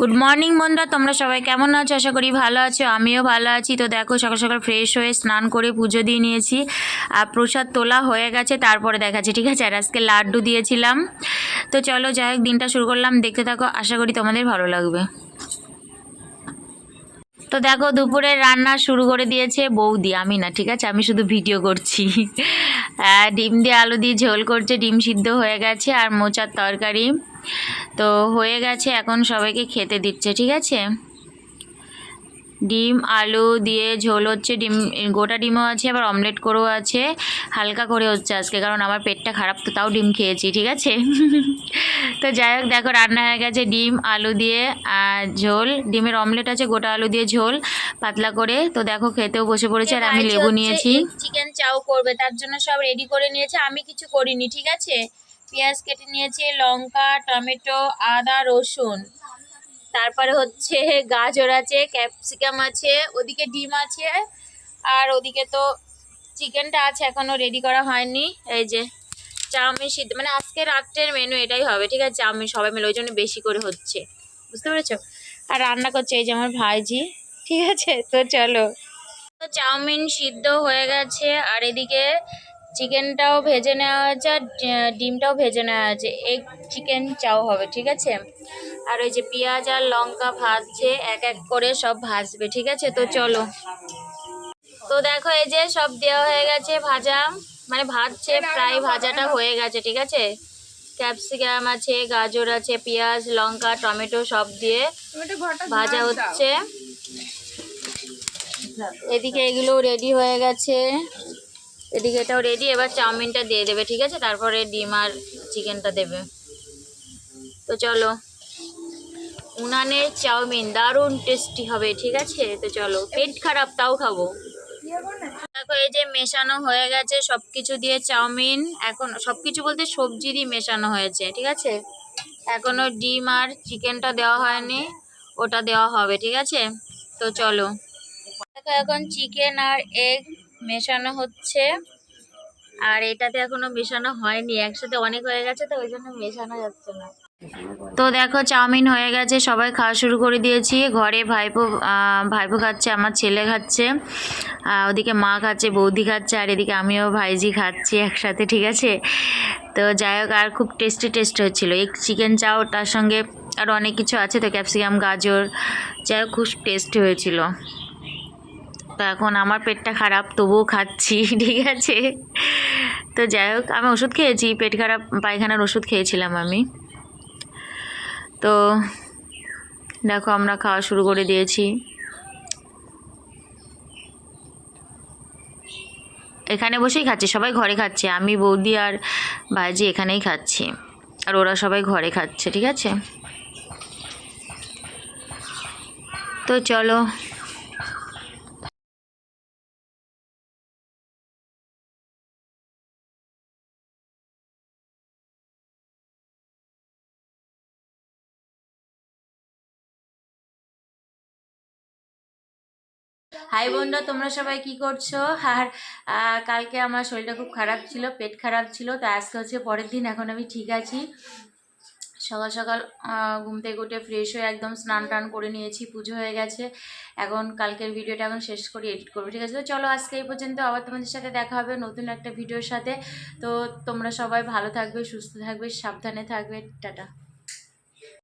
Good morning বন্ধুরা তোমরা সবাই কেমন আছো? আশা করি ভালো আছো। আমিও ভালো আছি। তো দেখো, সকাল সকাল ফ্রেশ হয়ে স্নান করে পুজো দিয়ে নিয়েছি। আর প্রসাদ তোলা হয়ে গেছে, তারপরে দেখাচ্ছি, ঠিক আছে? আর আজকে লাড্ডু দিয়েছিলাম। তো চলো, যাই হোক, দিনটা শুরু করলাম। দেখতে থাকো, আশা করি তোমাদের ভালো লাগবে। তো দেখো দুপুরে রান্না শুরু করে দিয়েছে বৌদি, আমি না, ঠিক আছে? আমি শুধু ভিডিও করছি। ডিম দিয়ে আলু দিয়ে ঝোল করছে, ডিম সিদ্ধ হয়ে গেছে আর মোচার তরকারি। তো হয়ে গেছে, এখন সবাইকে খেতে দিচ্ছে, ঠিক আছে? ডিম আলু দিয়ে ঝোল হচ্ছে ডিম গোটা ডিমও আছে আবার অমলেট করেও আছে হালকা করে হচ্ছে আজকে কারণ আমার পেটটা খারাপ তো তাও ডিম খেয়েছি ঠিক আছে? তো যাই হোক দেখো রান্না হয়ে গেছে ডিম আলু দিয়ে আর ঝোল ডিমের অমলেট আছে গোটা আলু দিয়ে ঝোল পাতলা করে তো দেখো খেতেও বসে পড়েছে আর আমি লেবু নিয়েছি। চিকেন চাও করবে তার জন্য সব রেডি করে নিয়েছে আমি কিছু করিনি ঠিক আছে? পেঁয়াজ কেটে নিয়েছে লঙ্কা টমেটো আদা রসুন। তারপরে হচ্ছে গাজর আছে, ক্যাপসিকাম আছে, ওদিকে ডিম আছে, আর ওদিকে তো চিকেনটা আছে এখনও রেডি করা হয়নি। এই যে চাউমিন সিদ্ধ মানে আজকে রাত্রের মেনু এটাই হবে, ঠিক আছে? চাউমিন সবাই মিলে, ওই জন্য বেশি করে হচ্ছে। বুঝতে পেরেছ? আর রান্না করছে এই যে আমার ভাইজি, ঠিক আছে? তো চলো। তো চাউমিন সিদ্ধ হয়ে গেছে, আর এদিকে চিকেনটাও ভেজে নেওয়া হয়েছে, আর ডিমটাও ভেজে নেওয়া হয়েছে। এগ চিকেন চাও হবে, ঠিক আছে? আর ওই যে পেঁয়াজ আর লঙ্কা ভাজছে এক এক করে সব ভাজবে ঠিক আছে? তো চলো। তো দেখো এই যে সব দেওয়া হয়ে গেছে ভাজা। মানে ভাজছে প্রায় ভাজাটা হয়ে গেছে ঠিক আছে? ক্যাপসিকাম আছে গাজর আছে পেঁয়াজ লঙ্কা টমেটো সব দিয়ে ভাজা হচ্ছে। এদিকে এগুলো রেডি হয়ে গেছে। এদিকে এটাও রেডি এবার চাউমিনটা দিয়ে দেবে ঠিক আছে? তারপরে ডিম আর চিকেনটা দেবে। তো চলো। উনানের চাউমিন, দারুণ টেস্টি হবে, ঠিক আছে? তো চলো, পেট খারাপ, তাও খাব। দেখো, এই যে মেশানো হয়ে গেছে সব কিছু দিয়ে চাউমিন, এখন সব কিছু বলতে সবজি দিয়ে মেশানো হয়েছে, ঠিক আছে? এখনও ডিম আর চিকেনটা দেওয়া হয়নি, ওটা দেওয়া হবে, ঠিক আছে? তো চলো। দেখো, এখন চিকেন আর এগ মেশানো হচ্ছে, আর এটাতে এখনও মেশানো হয়নি, একসাথে অনেক হয়ে গেছে, তো ওই জন্য মেশানো যাচ্ছে না। তো দেখো, চাউমিন হয়ে গেছে, সবাই খাওয়া শুরু করে দিয়েছি। ঘরে ভাইপো ভাইপো খাচ্ছে, আমার ছেলে খাচ্ছে ওদিকে মা খাচ্ছে, বৌদি খাচ্ছে, আর এদিকে আমিও ভাইজি খাচ্ছি একসাথে, ঠিক আছে? তো যাই হোক, আর খুব টেস্টি টেস্ট হচ্ছিল। এই চিকেন চাও, তার সঙ্গে আর অনেক কিছু আছে তো ক্যাপসিকাম গাজর, যাই হোক, খুব টেস্টি হয়েছিল। তো এখন আমার পেটটা খারাপ, তবুও খাচ্ছি, ঠিক আছে? তো যাই হোক, আমি ওষুধ খেয়েছি, পেট খারাপ, পায়খানার ওষুধ খেয়েছিলাম আমি। তো দেখো আমরা খাওয়া শুরু করে দিয়েছি। এখানে বসেই খাচ্ছি, সবাই ঘরে খাচ্ছে। আমি, বৌদি আর ভাইজি এখানেই খাচ্ছি। আর ওরা সবাই ঘরে খাচ্ছে, ঠিক আছে? তো চলো হাই বন্ধুরা, তোমরা সবাই কি করছ? আর কালকে আমার শরীরটা খুব খারাপ ছিল, পেট খারাপ ছিল, তো আজকে হচ্ছে পরের দিন, এখন আমি ঠিক আছি। সকাল সকাল ঘুম থেকে উঠে ফ্রেশ হয়ে একদম স্নান টান করে নিয়েছি, পুজো হয়ে গেছে। এখন কালকের ভিডিওটা এখন শেষ করে এডিট করব, ঠিক আছে? তো চলো আজকে এই পর্যন্ত, আবার তোমাদের সাথে দেখা হবে নতুন একটা ভিডিওর সাথে। তো তোমরা সবাই ভালো থাকবে, সুস্থ থাকবে, সাবধানে থাকবে, টাটা।